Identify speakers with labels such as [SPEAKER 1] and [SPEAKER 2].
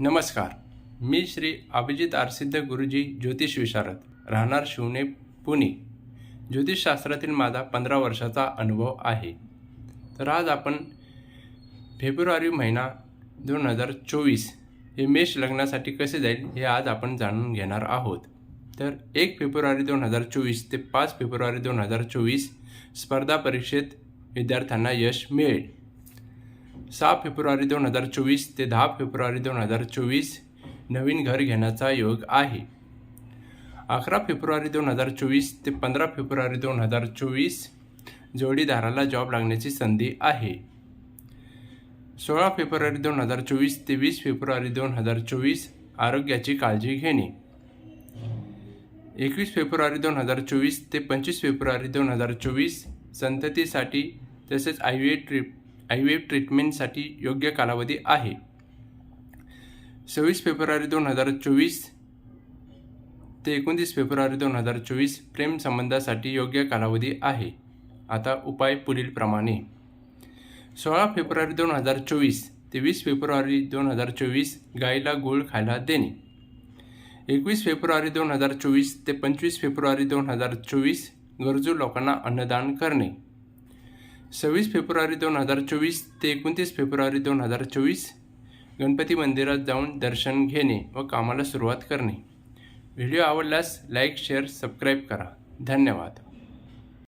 [SPEAKER 1] नमस्कार. मी श्री अभिजित आरसिद्ध गुरुजी ज्योतिष विशारद. राहणार शिवने पुणे. ज्योतिषशास्त्रातील माझा पंधरा वर्षाचा अनुभव आहे. तर आज आपण फेब्रुवारी महिना दोन हजार चोवीस हे मेष लग्नासाठी कसे जाईल हे आज आपण जाणून घेणार आहोत. तर एक फेब्रुवारी दोन हजार चोवीस ते पाच फेब्रुवारी दोन हजार चोवीस स्पर्धा परीक्षेत विद्यार्थ्यांना यश मिळेल. सहा फेब्रुवारी दोन हजार चोवीस ते दहा फेब्रुवारी दोन हजार चोवीस नवीन घर घेण्याचा योग आहे. अकरा फेब्रुवारी दोन हजार चोवीस ते पंधरा फेब्रुवारी दोन हजार चोवीस जोडीदाराला जॉब लागण्याची संधी आहे. सोळा फेब्रुवारी दोन हजार चोवीस ते वीस फेब्रुवारी दोन हजार चोवीस आरोग्याची काळजी घेणे. एकवीस फेब्रुवारी दोन हजार चोवीस ते पंचवीस फेब्रुवारी दोन हजार चोवीस संततीसाठी तसेच आय व्ही ट्रिप आय व्ही एफ ट्रीटमेंटसाठी योग्य कालावधी आहे. सव्वीस फेब्रुवारी दोन हजार चोवीस ते एकोणतीस फेब्रुवारी दोन हजार चोवीस प्रेम संबंधासाठी योग्य कालावधी आहे. आता उपाय पुढीलप्रमाणे सोळा फेब्रुवारी दोन हजार चोवीस ते वीस फेब्रुवारी दोन हजार चोवीस गाईला गूळ खायला देणे. एकवीस फेब्रुवारी दोन हजार चोवीस ते पंचवीस फेब्रुवारी दोन हजार चोवीस गरजू लोकांना अन्नदान करणे. सव्वीस फेब्रुवारी दोन हजार चोवीस ते एकोणतीस फेब्रुवारी दोन हजार चोवीस गणपती मंदिरात जाऊन दर्शन घेणे व कामाला सुरुवात करणे. व्हिडिओ आवडल्यास लाईक शेअर सबस्क्राईब करा. धन्यवाद.